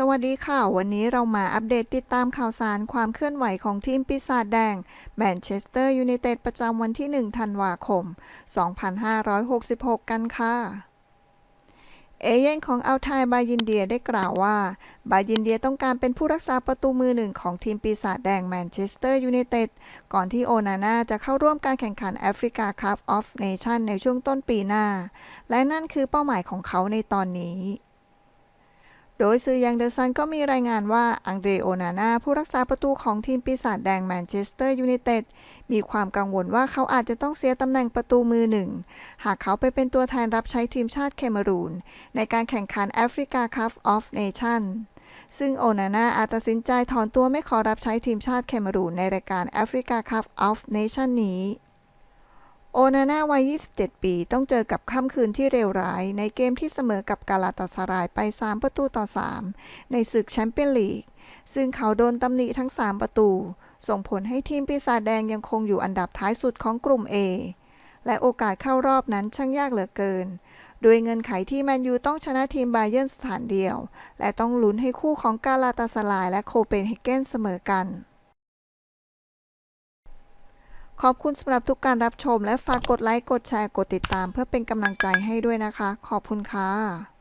สวัสดีค่ะ วันนี้เรามาอัปเดตติดตามข่าวสารความเคลื่อนไหวของทีมปีศาจแดงแมนเชสเตอร์ยูไนเต็ดประจำวันที่ 1 ธันวาคม 2566 กันค่ะ เอเย่นของอัลไทยบายินเดียได้กล่าวว่า บายินเดียต้องการเป็นผู้รักษาประตูมือหนึ่งของทีมปีศาจแดงแมนเชสเตอร์ยูไนเต็ดก่อนที่โอนาน่าจะเข้าร่วมการแข่งขันแอฟริกาคัพออฟเนชั่นในช่วงต้นปีหน้า และนั่นคือเป้าหมายของเขาในตอนนี้ โดยสื่อยังเดอะซันก็มีรายงานว่าอังเดรโอนาน่าผู้รักษาประตูของทีมปีศาจแดงแมนเชสเตอร์ยูไนเต็ดมีความกังวลว่าเขาอาจจะต้องเสียตำแหน่งประตูมือหนึ่ง หากเขาไปเป็นตัวแทนรับใช้ทีมชาติเคเมรูน ในการแข่งขันแอฟริกาคัพออฟเนชั่นซึ่งโอนาน่าอาจตัดสินใจถอนตัวไม่ขอรับใช้ทีมชาติเคเมรูนในรายการแอฟริกาคัพออฟเนชั่นนี้ โอนาน่าวัย 27 ปี ต้องเจอกับค่ำคืนที่เลวร้าย ในเกมที่เสมอกับกาลาตาสารายไป 3 ประตูต่อ 3 ในศึกแชมเปี้ยนลีก ซึ่งเขาโดนตำหนิทั้ง 3 ประตู ส่งผลให้ทีมปีศาจแดงยังคงอยู่อันดับท้ายสุดของกลุ่ม A และโอกาสเข้ารอบนั้นช่างยากเหลือเกิน โดยเงินไขที่แมนยูต้องชนะทีมบาเยิร์นสถานเดียว และต้องลุ้นให้คู่ของกาลาตาสารายและโคเปนเฮเกนเสมอกัน ขอบคุณสำหรับทุกการรับชมและฝากกดไลค์ กดแชร์ กดติดตาม เพื่อเป็นกำลังใจให้ด้วยนะคะ ขอบคุณค่ะ